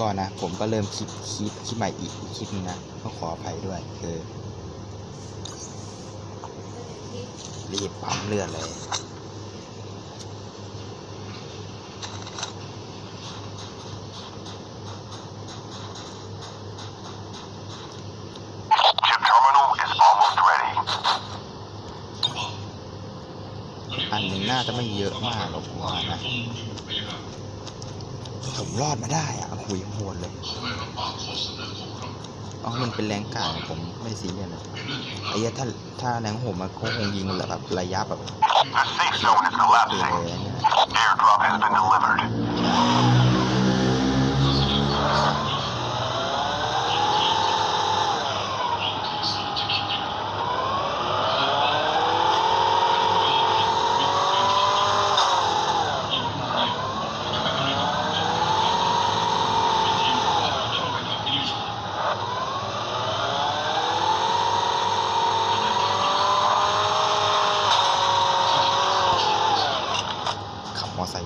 ก่อนะ ผมก็เริ่มคิดคิดคิดใหม่อีกอีกคลิปนึงนะก็ขออภัยด้วยคือรีบปั๊มเลือดเลย อันหนึ่งน่าจะไม่เยอะมากหรอกว่านะ ผมรอดมาได้อะคุยโหดเลยอ๋อมันเป็นแรงกลางผมไม่ซีเรียสเลยไอ้เหี้ยถ้าถ้าแรงโหดมันเขาคงยิงแบบระยะแบบ The safe zone is เลย collapsing. เนี่ย Airdrop has been delivered.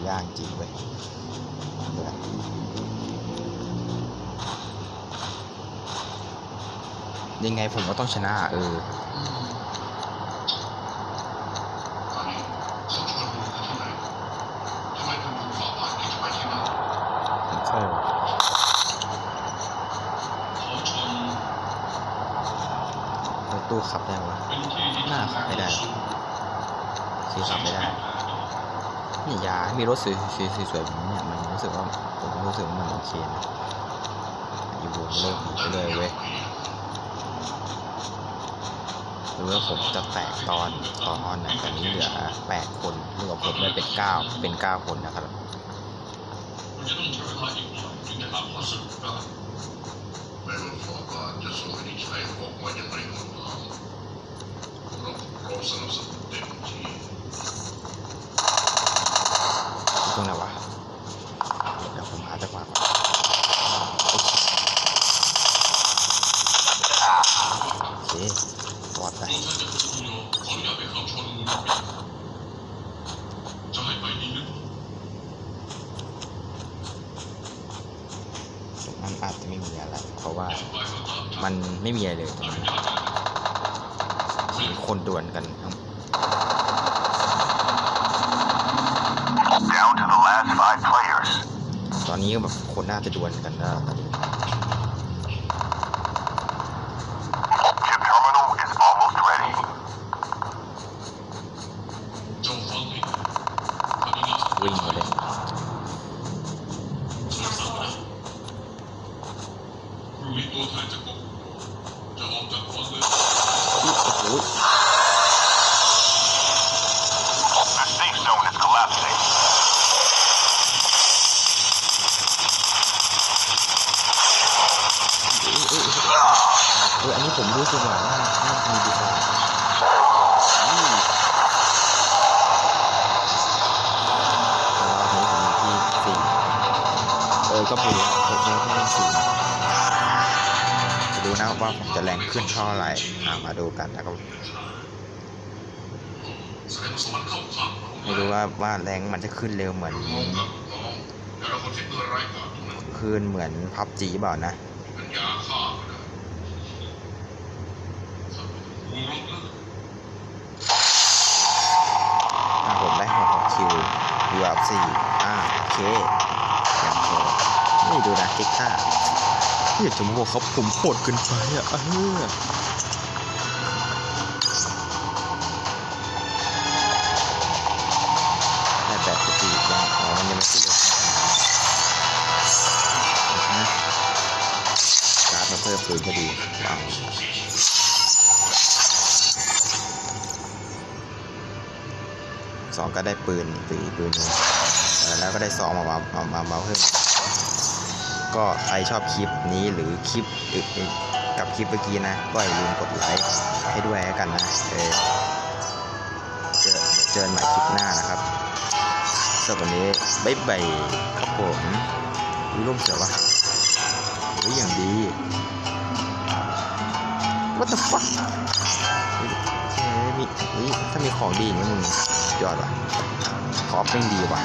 ย่างจริงเว้ยยังไงผมก็ต้องชนะ เออใช่รถตู้ขับได้วะน่าขับไม่ได้สีขับไม่ได้ นี่ยา มีรถสวยๆสวยๆแบบนี้เนี่ยมันรู้สึกว่าผมรู้สึกว่ามันโอเคนะอยู่วงเลิกไปเลยเว้ยหรือว่าผมจะแตกตอนตอนไหนตอนนี้เหลือแปดคนเหลือผมได้เป็นเก้าเป็นเก้าคนนะครับไม่ว่าฟอร์บส่งวินิจฉัยออกมาอย่างไรก็ตามเราพร้อมสนับสนุนเต็มที่ ตรงไหนวะ เดี๋ยวผมหาจังหวะก่อนโอเคปลอดไป ขออนุญาตไปเข้าชนจะให้ไปดีหรือ ตรงนั้นอาจจะไม่มีอะไร เพราะว่ามันไม่มีอะไรเลยตรงนั้นนะมีคนดวลกันทั้ง Down to the last five players. ตอนนี้ก็แบบคนน่าจะดวลกันแล้วตอนนี้ Chip terminal is almost ready. เจ้าฟังให้ทำยังไงสักวิ่งมา ก็พูดแล้วเออแค่แค่สี่จะดูนะว่าผมจะแรงขึ้นเท่าไหร่มาดูกันนะครับไม่รู้ว่าว่าแรงมันจะขึ้นเร็วเหมือนยิงนั้นขึ้นเหมือนพับจีเปล่านะผมได้หกคิวอยู่อับสี่อ่าโอเค ดนี่ดูนะเจ๊กต้าเนี่ยจะมาบอกเขาผมโหดเกินไปอะเออได้แปดสิยังอ๋อมันยังไม่ขึ้นเลยนะการ์ดมาเพิ่มปืนก็ดีว้าวสองก็ได้ปืนสี่ปืนนึงแล้วก็ได้สองมามามามามาเพิ่ม ก็ใครชอบคลิปนี้หรือคลิปอื่นกับคลิปเมื่อกี้นะ ก็อย่าลืมกดไลค์ให้ด้วยกันนะเออเจอเจอใหม่คลิปหน้านะครับสำหรับวันนี้บ๊ายบายครับผมวิร่มเสือวะเฮ้ยอย่างดี what the fuck เฮ้ยเฮ้มีถ้ามีของดีอย่างนี้มึงยอดว่ะขอเป็นดีว่ะ